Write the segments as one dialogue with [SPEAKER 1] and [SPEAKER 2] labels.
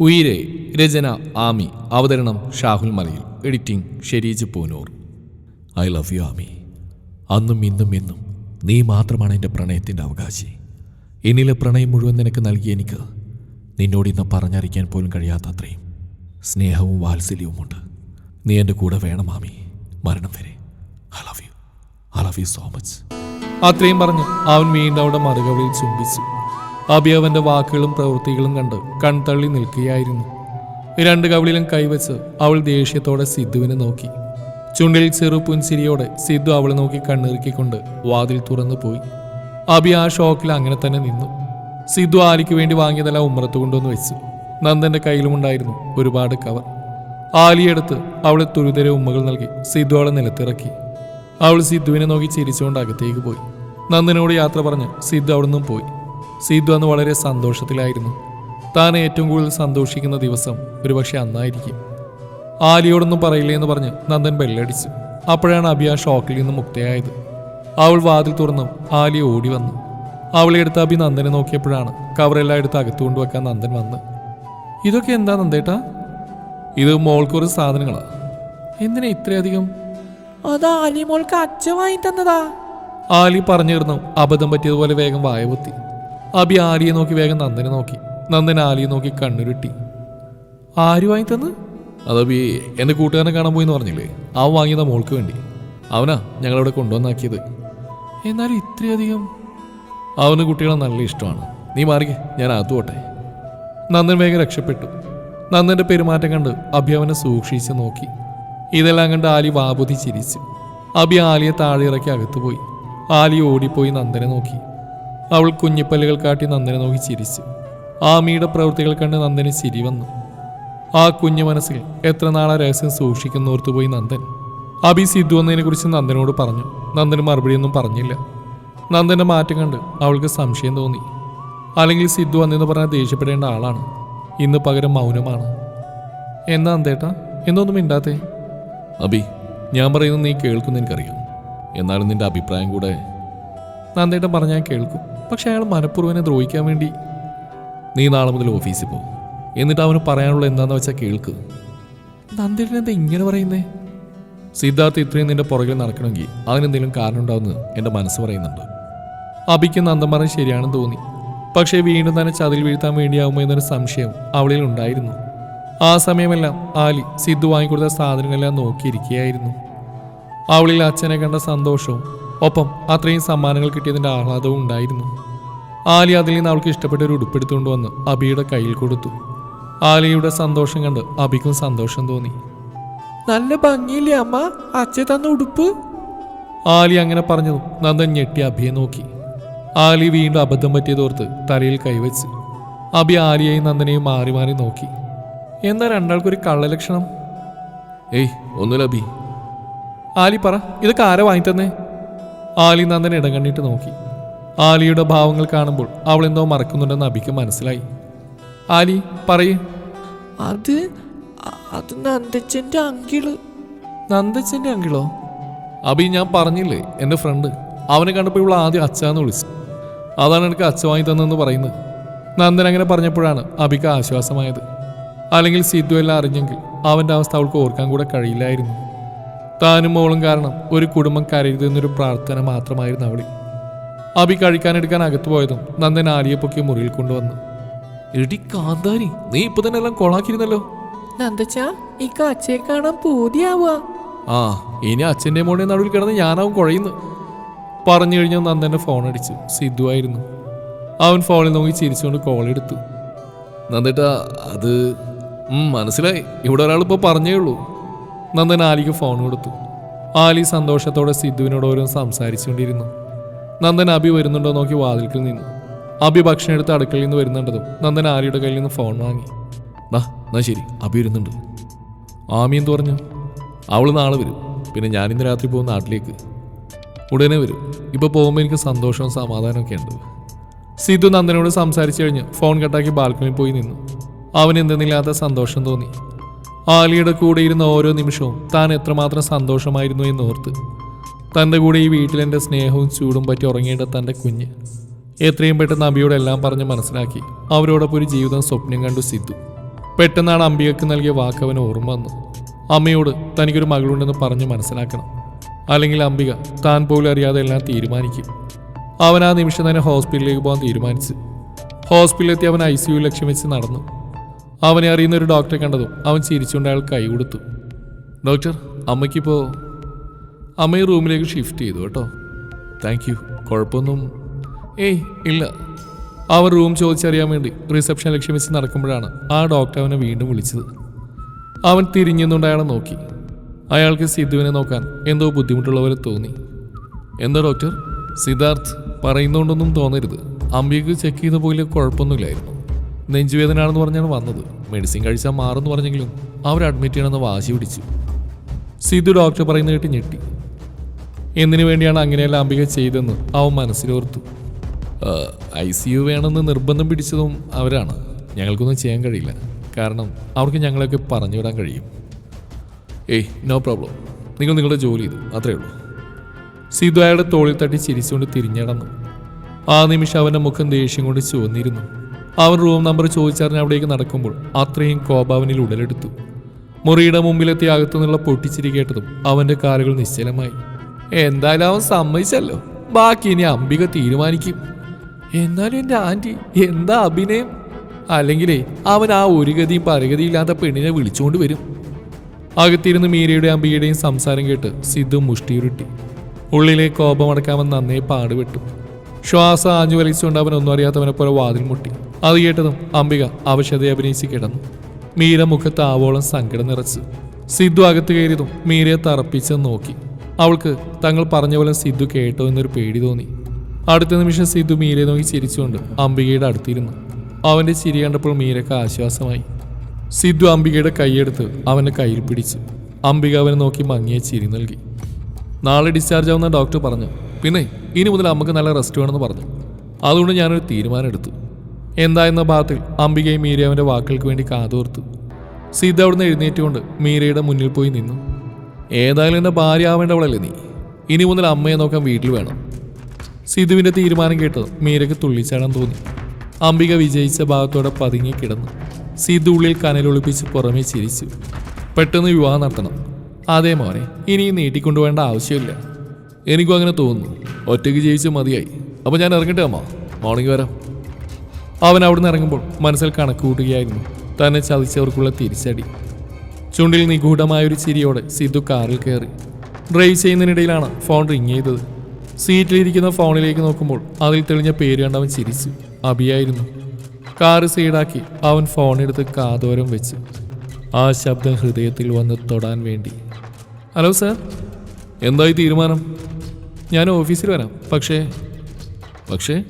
[SPEAKER 1] ഉയിരെ രചന ആമി അവതരണം ഷാഹുൽ മലയിൽ. Editing Shereej Poonoor. I love you Aami. അന്നും ഇന്നും എന്നും നീ മാത്രമാണ് എന്റെ പ്രണയത്തിന്റെ അവകാശി. എന്നിലെ പ്രണയം മുഴുവൻ നിനക്ക് നൽകിയ എനിക്ക്. നിന്നോട് ഇന്ന് പറഞ്ഞറിയിക്കാൻ പോലും കഴിയാത്ത അത്രയും സ്നേഹവും വാത്സല്യവുമുണ്ട്. നീ എന്റെ കൂടെ വേണം ആമി. മരണം വരെ. I love you. I love you so much. അത്രയും പറഞ്ഞ് അവൻ വീണ്ടും അവിടെ മറുകവിളിൽ ചുംബിച്ചു. അബി അവന്റെ വാക്കുകളും പ്രവൃത്തികളും കണ്ട് കൺതള്ളി നിൽക്കുകയായിരുന്നു. രണ്ട് കവിളിലും കൈവച്ച് അവൾ ദേഷ്യത്തോടെ സിദ്ധുവിനെ നോക്കി. ചുണ്ടിൽ ചെറു പുൻസിരിയോടെ സിദ്ധു അവളെ നോക്കി കണ്ണിറുക്കിക്കൊണ്ട് വാതിൽ തുറന്നു പോയി. അബി ആ ഷോക്കിൽ അങ്ങനെ തന്നെ നിന്നു. സിദ്ധു ആലിക്ക് വേണ്ടി വാങ്ങിയതല്ല ഉമ്മറത്ത് കൊണ്ടുവന്ന് വെച്ചു. നന്ദന്റെ കയ്യിലുമുണ്ടായിരുന്നു ഒരുപാട് കവർ. ആലിയെടുത്ത് അവളെ തുരുതരെ ഉമ്മകൾ നൽകി സിദ്ധു അവളെ നിലത്തിറക്കി. അവൾ സിദ്ധുവിനെ നോക്കി ചിരിച്ചുകൊണ്ട് അകത്തേക്ക് പോയി. നന്ദനോട് യാത്ര പറഞ്ഞ് സിദ്ധു അവിടെ നിന്നും പോയി. സിദ്ധു അന്ന് വളരെ സന്തോഷത്തിലായിരുന്നു. താൻ ഏറ്റവും കൂടുതൽ സന്തോഷിക്കുന്ന ദിവസം ഒരുപക്ഷെ അന്നായിരിക്കും. ആലിയോടൊന്നും പറയില്ലേ എന്ന് പറഞ്ഞ് നന്ദൻ ബെല്ലടിച്ചു. അപ്പോഴാണ് അബി ആ ഷോക്കിൽ നിന്ന് മുക്തയായത്. അവൾ വാതിൽ തുറന്നു ആലി ഓടി വന്നു. അവളെ എടുത്ത് അബി നന്ദനെ നോക്കിയപ്പോഴാണ് കവറെല്ലാം എടുത്ത് അകത്തു കൊണ്ടുവെക്കാൻ നന്ദൻ വന്ന്. ഇതൊക്കെ എന്താ നന്ദേട്ടാ? ഇത് മോൾക്കൊരു സാധനങ്ങളാ. എന്തിനാ ഇത്രയധികം?
[SPEAKER 2] അതാ ആലി മോൾക്ക് അച്ഛൻ വാങ്ങി തന്നതാ.
[SPEAKER 1] ആലി പറഞ്ഞിരുന്നു അബദ്ധം പറ്റിയതുപോലെ വേഗം വായവത്തി അബി ആലിയെ നോക്കി വേഗം നന്ദനെ നോക്കി. നന്ദൻ ആലിയെ നോക്കി കണ്ണുരുട്ടി. ആര് വാങ്ങി തന്ന് അതബി എന്റെ കൂട്ടുകാരനെ കാണാൻ പോയി എന്ന് പറഞ്ഞില്ലേ? അവൻ വാങ്ങിയത് മോൾക്ക് വേണ്ടി. അവനാ ഞങ്ങളിവിടെ കൊണ്ടുവന്നാക്കിയത്. എന്നാലും ഇത്രയധികം? അവന് കുട്ടികളെ നല്ല ഇഷ്ടമാണ്. നീ മാറിക്കേ ഞാൻ അകത്തു പോട്ടെ. നന്ദൻ വേഗം രക്ഷപ്പെട്ടു. നന്ദന്റെ പെരുമാറ്റം കണ്ട് അഭി അവനെ സൂക്ഷിച്ച് നോക്കി. ഇതെല്ലാം കണ്ട് ആലി വാബുതി ചിരിച്ചു. അഭി ആലിയെ താഴെ ഇറക്കി അകത്തു പോയി. ആലി ഓടിപ്പോയി നന്ദനെ നോക്കി. അവൾ കുഞ്ഞിപ്പല്ലുകൾ കാട്ടി നന്ദനെ നോക്കി ചിരിച്ചു. ആമിയുടെ പ്രവൃത്തികൾ കണ്ട് നന്ദന് ചിരി വന്നു. ആ കുഞ്ഞു മനസ്സിൽ എത്ര നാളെ രഹസ്യം സൂക്ഷിക്കുന്നോർത്തു പോയി നന്ദൻ. അബി സിദ്ധു എന്നതിനെ കുറിച്ച് നന്ദനോട് പറഞ്ഞു. നന്ദന് മറുപടിയൊന്നും പറഞ്ഞില്ല. നന്ദന്റെ മാറ്റം കണ്ട് അവൾക്ക് സംശയം തോന്നി. അല്ലെങ്കിൽ സിദ്ധു അന്നെന്ന് പറഞ്ഞാൽ ദേഷ്യപ്പെടേണ്ട ആളാണ്. ഇന്ന് പകരം മൗനമാണ്. എന്നാ അന്തേട്ടാ? എന്നൊന്നും മിണ്ടാത്തേ? അബി ഞാൻ പറയുന്നത് നീ കേൾക്കുന്ന എനിക്കറിയാം. എന്നാലും നിന്റെ അഭിപ്രായം കൂടെ നന്ദേട്ടൻ പറഞ്ഞാൽ കേൾക്കും. പക്ഷെ അയാൾ മനഃപൂർവനെ ദ്രോഹിക്കാൻ വേണ്ടി നീ നാളെ മുതൽ ഓഫീസിൽ പോകും. എന്നിട്ട് അവന് പറയാനുള്ള എന്താന്ന് വെച്ചാൽ കേൾക്ക്. നന്ദേട്ടൻ എന്താ ഇങ്ങനെ പറയുന്നേ? സിദ്ധാർത്ഥ് ഇത്രയും നിന്റെ പുറകിൽ നടക്കണമെങ്കിൽ അതിനെന്തെങ്കിലും കാരണം ഉണ്ടാവുമെന്ന് എന്റെ മനസ്സ് പറയുന്നുണ്ട്. അബിക്ക് നന്ദൻ പറഞ്ഞ് ശരിയാണെന്ന് തോന്നി. പക്ഷേ വീണ്ടും തന്നെ ചതിൽ വീഴ്ത്താൻ വേണ്ടിയാവുമോ എന്നൊരു സംശയം അവളിൽ ഉണ്ടായിരുന്നു. ആ സമയമെല്ലാം ആലി സിദ്ധു വാങ്ങിക്കൊടുത്ത സാധനങ്ങളെല്ലാം നോക്കിയിരിക്കുകയായിരുന്നു. അവളിൽ അച്ഛനെ കണ്ട സന്തോഷവും ഒപ്പം അത്രയും സമ്മാനങ്ങൾ കിട്ടിയതിന്റെ ആഹ്ലാദവും ഉണ്ടായിരുന്നു. ആലി അതിൽ നിന്ന് അവൾക്ക് ഇഷ്ടപ്പെട്ട ഒരു ഉടുപ്പെടുത്തുകൊണ്ട് വന്ന് അബിയുടെ കയ്യിൽ കൊടുത്തു. ആലിയുടെ സന്തോഷം കണ്ട് അബിക്കും സന്തോഷം തോന്നി.
[SPEAKER 2] നല്ല ഭംഗിയില്ലേ അമ്മ? അച്ഛൻ തന്ന ഉടുപ്പ്?
[SPEAKER 1] ആലി അങ്ങനെ പറഞ്ഞു നന്ദൻ ഞെട്ടി അബിയെ നോക്കി. ആലി വീണ്ടും അബദ്ധം പറ്റിയതോർത്ത് തലയിൽ കൈവച്ച്. അബി ആലിയെയും നന്ദനെയും മാറി മാറി നോക്കി. എന്താ രണ്ടാൾക്കൊരു കള്ളലക്ഷണം? ഏയ് ഒന്നുമില്ല അബി. ആലി പറ ഇതൊക്കെ ആരാ വാങ്ങിത്തന്നേ? ആലി നന്ദൻ ഇടം കണ്ണിട്ട് നോക്കി. ആലിയുടെ ഭാവങ്ങൾ കാണുമ്പോൾ അവൾ എന്തോ മറക്കുന്നുണ്ടെന്ന് അബിക്ക് മനസ്സിലായി. ആലി പറയേ.
[SPEAKER 2] അത് അത് നന്ദച്ചന്റെ അങ്കിൾ.
[SPEAKER 1] നന്ദച്ചന്റെ അങ്കിളോ? അബി ഞാൻ പറഞ്ഞില്ലേ എന്റെ ഫ്രണ്ട് അവനെ കണ്ടപ്പോൾ ഇവൾ ആദ്യം അച്ഛാന്ന് വിളിച്ചു. അതാണ് എനിക്ക് അച്ഛ വാങ്ങി തന്നെന്ന് പറയുന്നത്. നന്ദൻ അങ്ങനെ പറഞ്ഞപ്പോഴാണ് അബിക്ക് ആശ്വാസമായത്. അല്ലെങ്കിൽ സിദ്ധു എല്ലാം അറിഞ്ഞെങ്കിൽ അവന്റെ അവസ്ഥ അവൾക്ക് ഓർക്കാൻ കൂടെ കഴിയില്ലായിരുന്നു. താനും മോളും കാരണം ഒരു കുടുംബം കരയരുതെന്നൊരു പ്രാർത്ഥന മാത്രമായിരുന്നു അവളി. അബി കഴിക്കാനെടുക്കാൻ അകത്തു പോയതും നന്ദൻ ആലിയെ പൊക്കി മുറിയിൽ കൊണ്ടുവന്നു. എടി കാന്താരി നീ ഇപ്പൊ തന്നെ എല്ലാം കൊളാക്കിയിരുന്നല്ലോ?
[SPEAKER 2] നന്ദച്ചാ ഇക്ക അച്ഛയെ കാണാൻ പൂതിയാവുക.
[SPEAKER 1] ആ ഇനി അച്ഛന്റെ മോളെ നടുവിൽ കിടന്ന് ഞാനാവും കുഴയുന്നു. പറഞ്ഞു കഴിഞ്ഞാൽ നന്ദന്റെ ഫോൺ അടിച്ചു സിദ്ധു ആയിരുന്നു. അവൻ ഫോണിൽ നോക്കി ചിരിച്ചുകൊണ്ട് കോൾ എടുത്തു നന്ദേട്ടാ അത് മനസ്സിലായി. ഇവിടെ ഒരാൾ ഇപ്പോൾ പറഞ്ഞേ ഉള്ളൂ. നന്ദൻ ആലിക്ക് ഫോൺ കൊടുത്തു. ആലി സന്തോഷത്തോടെ സിദ്ധുവിനോട് ഓരോ സംസാരിച്ചുകൊണ്ടിരുന്നു. നന്ദൻ അബി വരുന്നുണ്ടോ നോക്കി വാതിൽക്കിൽ നിന്നു. അബി ഭക്ഷണം എടുത്ത് അടുക്കളയിൽ നിന്ന് വരുന്നുണ്ടതും നന്ദൻ ആലിയുടെ കയ്യിൽ നിന്ന് ഫോൺ വാങ്ങി. ദാ എന്നാ ശരി അബി വരുന്നുണ്ട്. ആമി എന്ത് പറഞ്ഞു? അവൾ നാളെ വരും. പിന്നെ ഞാൻ ഞാനിന്ന് രാത്രി പോകും നാട്ടിലേക്ക്. ഉടനെ വരും. ഇപ്പോൾ പോകുമ്പോൾ എനിക്ക് സന്തോഷവും സമാധാനമൊക്കെ ഉണ്ട് സിദ്ധു നന്ദനോട് സംസാരിച്ചു കഴിഞ്ഞ് ഫോൺ കട്ടാക്കി ബാൽക്കണിയിൽ പോയി നിന്നു. അവൻ എന്തെന്നില്ലാത്ത സന്തോഷം തോന്നി. ആലിയുടെ കൂടെ ഇരുന്ന ഓരോ നിമിഷവും താൻ എത്രമാത്രം സന്തോഷമായിരുന്നു എന്ന് ഓർത്ത് തന്റെ കൂടെ ഈ വീട്ടിലെന്റെ സ്നേഹവും ചൂടും പറ്റി ഉറങ്ങേണ്ട തന്റെ കുഞ്ഞ്. എത്രയും പെട്ടെന്ന് അബിയോടെല്ലാം പറഞ്ഞ് മനസ്സിലാക്കി. അവരോടൊപ്പം ഒരു ജീവിതം സ്വപ്നം കണ്ടു സിദ്ധു. പെട്ടെന്നാണ് അമ്പികക്ക് നൽകിയ വാക്ക് അവന് ഓർമ്മ വന്നു അമ്മയോട് തനിക്കൊരു മകളുണ്ടെന്ന് പറഞ്ഞ് മനസ്സിലാക്കണം. അല്ലെങ്കിൽ അംബിക താൻ പോലും അറിയാതെ എല്ലാം തീരുമാനിക്കും. അവൻ ആ നിമിഷം തന്നെ ഹോസ്പിറ്റലിലേക്ക് പോകാൻ തീരുമാനിച്ചു. ഹോസ്പിറ്റലിലെത്തി അവൻ ഐ സി യു ലക്ഷ്യം വെച്ച് നടന്നു. അവനെ അറിയുന്ന ഒരു ഡോക്ടറെ കണ്ടതും അവൻ ചിരിച്ചുകൊണ്ട് അയാൾ കൈ കൊടുത്തു. ഡോക്ടർ അമ്മയ്ക്കിപ്പോൾ അമ്മയെ റൂമിലേക്ക് ഷിഫ്റ്റ് ചെയ്തു കേട്ടോ. താങ്ക് യു കുഴപ്പമൊന്നും ഏയ് ഇല്ല. അവൻ റൂം ചോദിച്ചറിയാൻ വേണ്ടി റിസപ്ഷൻ ലക്ഷ്യം വെച്ച് നടക്കുമ്പോഴാണ് ആ ഡോക്ടർ അവനെ വീണ്ടും വിളിച്ചത്. അവൻ തിരിഞ്ഞുകൊണ്ട് അയാളെ നോക്കി. അയാൾക്ക് സിദ്ധുവിനെ നോക്കാൻ എന്തോ ബുദ്ധിമുട്ടുള്ള പോലെ തോന്നി. എന്താ ഡോക്ടർ? സിദ്ധാർത്ഥ് പറയുന്നതുകൊണ്ടൊന്നും തോന്നരുത്. അമ്പിക്ക് ചെക്ക് ചെയ്ത പോലെ കുഴപ്പമൊന്നുമില്ലായിരുന്നു. നെഞ്ചുവേദനയാണെന്ന് പറഞ്ഞാണ് വന്നത്. മെഡിസിൻ കഴിച്ചാൽ മാറുമെന്ന് പറഞ്ഞെങ്കിലും അവർ അഡ്മിറ്റ് ചെയ്യണമെന്ന് വാശി പിടിച്ചു. സിദ്ധു ഡോക്ടർ പറയുന്ന കേട്ട് ഞെട്ടി. എന്തിനു വേണ്ടിയാണ് അങ്ങനെയല്ല അംബിക ചെയ്തെന്ന് അവൻ മനസ്സിലോർത്തു. ഐ സി യു വേണമെന്ന് നിർബന്ധം പിടിച്ചതും അവരാണ്. ഞങ്ങൾക്കൊന്നും ചെയ്യാൻ കഴിയില്ല. കാരണം അവർക്ക് ഞങ്ങളെയൊക്കെ പറഞ്ഞു വിടാൻ കഴിയും. ഏയ് നോ പ്രോബ്ലം നിങ്ങൾ നിങ്ങളുടെ ജോലി ചെയ്തു അത്രേ ഉള്ളൂ. സിധു അയാളുടെ തോളിൽ തട്ടി ചിരിച്ചുകൊണ്ട് തിരിഞ്ഞടന്നു. ആ നിമിഷം അവന്റെ മുഖം ദേഷ്യം കൊണ്ട് ചുവന്നിരുന്നു. അവൻ റൂം നമ്പർ ചോദിച്ചറിഞ്ഞ് അവിടേക്ക് നടക്കുമ്പോൾ അത്രയും കോപാവനിൽ ഉടലെടുത്തു. മുറിയുടെ മുമ്പിലെത്തി അകത്തുനിന്നുള്ള പൊട്ടിച്ചിരി കേട്ടതും അവന്റെ കാലുകൾ നിശ്ചലമായി. എന്തായാലും അവൻ സമ്മതിച്ചല്ലോ. ബാക്കി ഇനി അംബിക തീരുമാനിക്കും. എന്നാലും എന്റെ ആന്റി എന്താ അഭിനയം? അല്ലെങ്കിലേ അവൻ ആ ഒരു ഗതിയും പരഗതിയില്ലാത്ത പെണ്ണിനെ വിളിച്ചുകൊണ്ട് വരും. അകത്തിരുന്ന് മീരയുടെയും അംബികയുടെയും സംസാരം കേട്ട് സിദ്ധു മുഷ്ടിയുരുട്ടി. ഉള്ളിലെ കോപമടക്കാമെന്ന് നന്നേ പാടുപെട്ടു. ശ്വാസം ആഞ്ഞു വലിച്ചുകൊണ്ട് അവൻ ഒന്നും അറിയാത്തവനെ പോലെ വാതിൽ മുട്ടി. അത് കേട്ടതും അംബിക അവശതയെ അഭിനയിച്ച് കിടന്നു. മീര മുഖത്ത് ആവോളം സങ്കടം നിറച്ചു. സിദ്ധു അകത്ത് കയറിയതും മീരയെ തറപ്പിച്ച് നോക്കി. അവൾക്ക് തങ്ങൾ പറഞ്ഞ പോലെ സിദ്ധു കേട്ടോ എന്നൊരു പേടി തോന്നി. അടുത്ത നിമിഷം സിദ്ധു മീരയെ നോക്കി ചിരിച്ചുകൊണ്ട് അംബികയുടെ അടുത്തിരുന്നു. അവന്റെ ചിരി കണ്ടപ്പോൾ മീരയ്ക്ക് ആശ്വാസമായി. സിദ്ധു അംബികയുടെ കൈയെടുത്ത് അവന്റെ കയ്യിൽ പിടിച്ചു. അംബിക അവനെ നോക്കി മങ്ങിയ ചിരി നൽകി. നാളെ ഡിസ്ചാർജ് ആവുന്ന ഡോക്ടർ പറഞ്ഞു. പിന്നെ ഇനി മുതൽ അമ്മയ്ക്ക് നല്ല റെസ്റ്റ് വേണമെന്ന് പറഞ്ഞു. അതുകൊണ്ട് ഞാനൊരു തീരുമാനം എടുത്തു എന്താ എന്ന ഭാഗത്തിൽ അംബികയും മീര അവന്റെ വാക്കുകൾക്ക് വേണ്ടി കാതോർത്തു. സീത അവിടുന്ന് എഴുന്നേറ്റുകൊണ്ട് മീരയുടെ മുന്നിൽ പോയി നിന്നു. ഏതായാലും എന്റെ ഭാര്യ ആവേണ്ടവളല്ലേ നീ? ഇനി മുതൽ അമ്മയെ നോക്കാൻ വീട്ടിൽ വേണം. സിധുവിന്റെ തീരുമാനം കേട്ടത് മീരയ്ക്ക് തുള്ളിച്ചാടാൻ തോന്നി. അംബിക വിജയിച്ച ഭാഗത്തോടെ പതുങ്ങി കിടന്നു. സിധു ഉള്ളിൽ കനലൊളിപ്പിച്ച് പുറമേ ചിരിച്ചു. പെട്ടെന്ന് വിവാഹം നടത്തണം. അതേ മോനെ ഇനി നീട്ടിക്കൊണ്ടുപോകേണ്ട ആവശ്യമില്ല. എനിക്കും അങ്ങനെ തോന്നുന്നു. ഒറ്റയ്ക്ക് ജീവിച്ച് മതിയായി. അപ്പോൾ ഞാൻ ഇറങ്ങട്ടെ അമ്മ? മോർണിംഗ് വരാം. അവൻ അവിടുന്ന് ഇറങ്ങുമ്പോൾ മനസ്സിൽ കണക്ക് കൂട്ടുകയായിരുന്നു. തന്നെ ചതിച്ചവർക്കുള്ള തിരിച്ചടി. ചുണ്ടിൽ നിഗൂഢമായൊരു ചിരിയോടെ സിദ്ധു കാറിൽ കയറി. ഡ്രൈവ് ചെയ്യുന്നതിനിടയിലാണ് ഫോൺ റിങ് ചെയ്തത്. സീറ്റിലിരിക്കുന്ന ഫോണിലേക്ക് നോക്കുമ്പോൾ അതിൽ തെളിഞ്ഞ പേര് കണ്ട് അവൻ ചിരിച്ചു. അഭിയായിരുന്നു കാറ് സൈഡാക്കി അവൻ ഫോണെടുത്ത് കാതോരം വെച്ച്. ആ ശബ്ദം ഹൃദയത്തിൽ വന്ന് തൊടാൻ വേണ്ടി. Hello sir. എന്തായി തീരുമാനം? ഞാൻ ഓഫീസിൽ വരാം. പക്ഷേ പക്ഷേ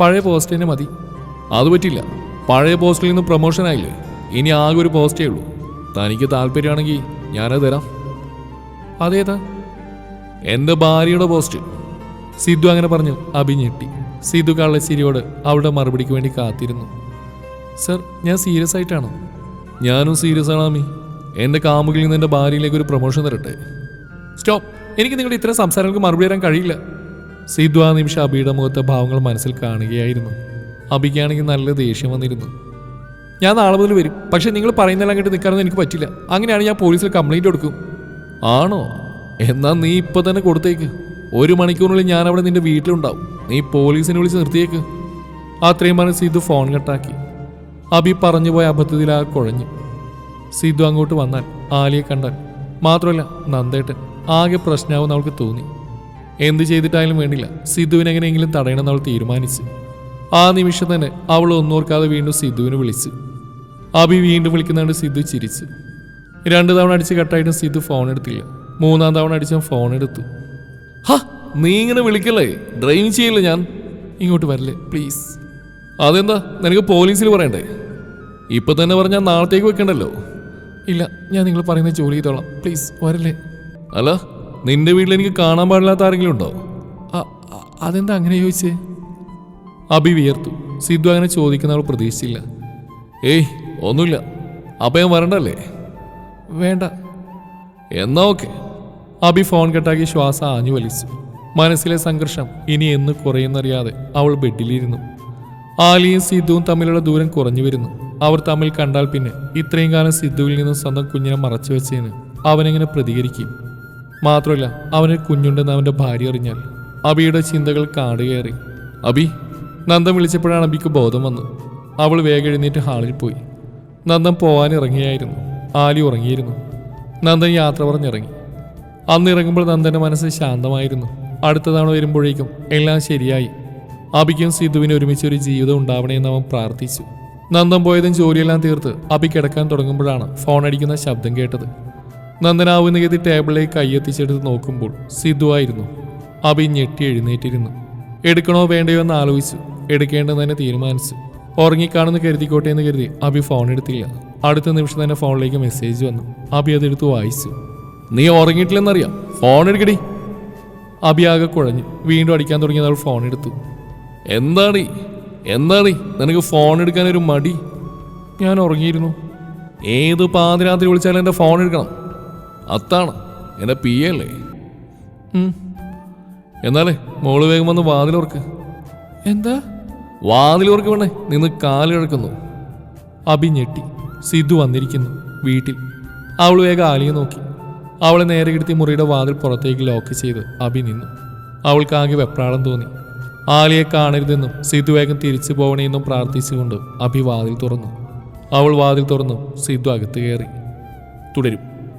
[SPEAKER 1] പഴയ പോസ്റ്റ് തന്നെ മതി. അത് പറ്റില്ല പഴയ പോസ്റ്റിൽ നിന്ന് പ്രൊമോഷൻ ആയില്ലേ? ഇനി ആകെ ഒരു പോസ്റ്റേ ഉള്ളൂ. തനിക്ക് താല്പര്യമാണെങ്കിൽ ഞാനത് തരാം. അതേതാ? എന്റെ ഭാര്യയുടെ പോസ്റ്റ്. സിദ്ധു അങ്ങനെ പറഞ്ഞു അഭി ഞെട്ടി സിദ്ധു കള്ളശ്ശേരിയോട് അവളുടെ മറുപടിക്ക് വേണ്ടി കാത്തിരുന്നു. സർ ഞാൻ സീരിയസ് ആയിട്ടാണോ? ഞാനും സീരിയസ് ആണ് അമ്മി. എന്റെ കാമുകിൽ നിന്ന് എന്റെ ഭാര്യയിലേക്ക് ഒരു പ്രൊമോഷൻ തരട്ടെ? സ്റ്റോപ്പ്. എനിക്ക് നിങ്ങളുടെ ഇത്തരം സംസാരങ്ങൾക്ക് മറുപടി തരാൻ കഴിയില്ല. സിദ്ധു ആ നിമിഷം അബിയുടെ മുഖത്തെ ഭാവങ്ങൾ മനസ്സിൽ കാണുകയായിരുന്നു. അബിക്കാണെങ്കിൽ നല്ല ദേഷ്യം വന്നിരുന്നു. ഞാൻ നാളെ മുതൽ വരും. പക്ഷെ നിങ്ങൾ പറയുന്നതെല്ലാം കേട്ട് നിൽക്കാനൊന്നും എനിക്ക് പറ്റില്ല. അങ്ങനെയാണ് ഞാൻ പോലീസിൽ കംപ്ലൈന്റ് കൊടുക്കും. ആണോ? എന്നാൽ നീ ഇപ്പം തന്നെ കൊടുത്തേക്ക്. ഒരു മണിക്കൂറിനുള്ളിൽ ഞാൻ അവിടെ നിന്റെ വീട്ടിലുണ്ടാവും. നീ പോലീസിനെ വിളിച്ച് നിർത്തിയേക്ക്. അത്രയും പറഞ്ഞ് സിദ്ധു ഫോൺ കട്ടാക്കി. അബി പറഞ്ഞു പോയ അബദ്ധത്തിൽ ആ കുഴഞ്ഞു. സിദ്ധു അങ്ങോട്ട് വന്നാൽ ആലിയെ കണ്ടാൽ. മാത്രമല്ല നന്ദേട്ടൻ. ആകെ പ്രശ്നമാവും അവൾക്ക് തോന്നി. എന്ത് ചെയ്തിട്ടായാലും വേണ്ടില്ല. സിദ്ധുവിനെ എങ്ങനെയെങ്കിലും തടയണമെന്ന് അവൾ തീരുമാനിച്ചു. ആ നിമിഷം തന്നെ അവൾ ഒന്നോർക്കാതെ വീണ്ടും സിദ്ധുവിനെ വിളിച്ചു. അബി വീണ്ടും വിളിക്കുന്നുണ്ട് സിദ്ധു ചിരിച്ചു. രണ്ട് തവണ അടിച്ച് കട്ടായിട്ടും സിദ്ധു ഫോൺ എടുത്തില്ല. മൂന്നാം തവണ അടിച്ച ഫോൺ എടുത്തു. ഹാ നീ ഇങ്ങനെ വിളിക്കല്ലേ? ഡ്രൈവ് ചെയ്യില്ല ഞാൻ? ഇങ്ങോട്ട് വരല്ലേ പ്ലീസ് അതെന്താ? നിനക്ക് പോലീസിൽ പറയണ്ടേ? ഇപ്പൊ തന്നെ പറഞ്ഞാൽ നാളത്തേക്ക് വെക്കണ്ടല്ലോ? ഇല്ല ഞാൻ നിങ്ങൾ പറയുന്ന ജോലി ചെയ്തോളാം. പ്ലീസ് വരല്ലേ? അല്ല നിന്റെ വീട്ടിൽ എനിക്ക് കാണാൻ പാടില്ലാത്ത ആരെങ്കിലും ഉണ്ടോ? അതെന്താ അങ്ങനെ ചോദിച്ചേ? അഭി വിയർത്തു. സിദ്ധു അങ്ങനെ ചോദിക്കുന്ന അവൾ പ്രതീക്ഷിച്ചില്ല. ഏയ് ഒന്നുമില്ല. അപ്പൊ ഞാൻ വരണ്ടല്ലേ? വേണ്ട. എന്നാ ഓക്കെ. അഭി ഫോൺ കെട്ടാക്കി ശ്വാസം ആഞ്ഞു വലിച്ചു. മനസ്സിലെ സംഘർഷം ഇനി എന്ന് കുറയുന്നറിയാതെ അവൾ ബെഡിലിരുന്നു. ആലിയും സിദ്ധുവും തമ്മിലുള്ള ദൂരം കുറഞ്ഞു വരുന്നു. അവർ തമ്മിൽ കണ്ടാൽ പിന്നെ ഇത്രയും കാലം സിദ്ധുവിൽ നിന്നും സ്വന്തം കുഞ്ഞിനെ മറച്ചു വെച്ചതിന് അവനെങ്ങനെ പ്രതികരിക്കും? മാത്രമല്ല അവന് കുഞ്ഞുണ്ടെന്ന് അവന്റെ ഭാര്യ അറിഞ്ഞാൽ അബിയുടെ ചിന്തകൾ കാടുകയറി. അബി നന്ദൻ വിളിച്ചപ്പോഴാണ് അബിക്ക് ബോധം വന്നു അവൾ വേഗം എഴുന്നേറ്റ് ഹാളിൽ പോയി. നന്ദൻ പോവാനിറങ്ങിയായിരുന്നു ആലി ഉറങ്ങിയിരുന്നു. നന്ദൻ യാത്ര പറഞ്ഞിറങ്ങി. അന്ന് ഇറങ്ങുമ്പോൾ നന്ദന്റെ മനസ്സ് ശാന്തമായിരുന്നു. അടുത്ത തവണ വരുമ്പോഴേക്കും എല്ലാം ശരിയായി. അബിക്കും സിധുവിനും ഒരുമിച്ച് ഒരു ജീവിതം ഉണ്ടാവണമെന്ന് അവൻ പ്രാർത്ഥിച്ചു. നന്ദം പോയതും ജോലിയെല്ലാം തീർത്ത് അബി കിടക്കാൻ തുടങ്ങുമ്പോഴാണ് ഫോൺ അടിക്കുന്ന ശബ്ദം കേട്ടത്. നന്ദനാവുന്ന ഗതി ടേബിളിലേക്ക് കൈയെത്തിച്ചെടുത്ത് നോക്കുമ്പോൾ സിദ്ധുവായിരുന്നു അബി ഞെട്ടി എഴുന്നേറ്റിരുന്നു. എടുക്കണോ വേണ്ടയോ എന്ന് ആലോചിച്ചു എടുക്കേണ്ടെന്ന് തന്നെ തീരുമാനിച്ചു. ഉറങ്ങിക്കാണെന്ന് കരുതിക്കോട്ടെ എന്ന് കരുതി അഭി ഫോൺ എടുത്തില്ല. അടുത്ത നിമിഷം തന്നെ ഫോണിലേക്ക് മെസ്സേജ് വന്നു. അഭി അതെടുത്ത് വായിച്ചു. നീ ഉറങ്ങിയിട്ടില്ലെന്നറിയാം. ഫോൺ എടുക്കടി. അഭി ആകെ കുഴഞ്ഞു. വീണ്ടും അടിക്കാൻ തുടങ്ങിയത് അവൾ ഫോൺ എടുത്തു. എന്താണ്? എന്താണ്? നിനക്ക് ഫോൺ എടുക്കാൻ ഒരു മടി. ഞാൻ ഉറങ്ങിയിരുന്നു. ഏത് പാതിരാത്രി വിളിച്ചാലും എന്റെ ഫോൺ എടുക്കണം. അത്താണ്. എന്റെ പി അല്ലേ ഉം. എന്നാലേ മോൾ വേഗം വന്ന് വാതിലോർക്ക്
[SPEAKER 2] എന്താ?
[SPEAKER 1] വാതിലോർക്ക് വേണേ നിന്ന് കാലിഴക്കുന്നു അബി ഞെട്ടി. സിദ്ധു വന്നിരിക്കുന്നു വീട്ടിൽ. അവൾ വേഗം ആലിയെ നോക്കി. അവളെ നേരെ കിടത്തി മുറിയുടെ വാതിൽ പുറത്തേക്ക് ലോക്ക് ചെയ്ത് അബി നിന്നു. അവൾക്കാകെ വെപ്രാളം തോന്നി. ആലിയെ കാണരുതെന്നും സിദ്ധു വേഗം തിരിച്ചു പോകണമെന്നും പ്രാർത്ഥിച്ചുകൊണ്ട് അഭി വാതിൽ തുറന്നു. അവൾ വാതിൽ തുറന്നു സിദ്ധു അകത്ത് കയറി. തുടരും.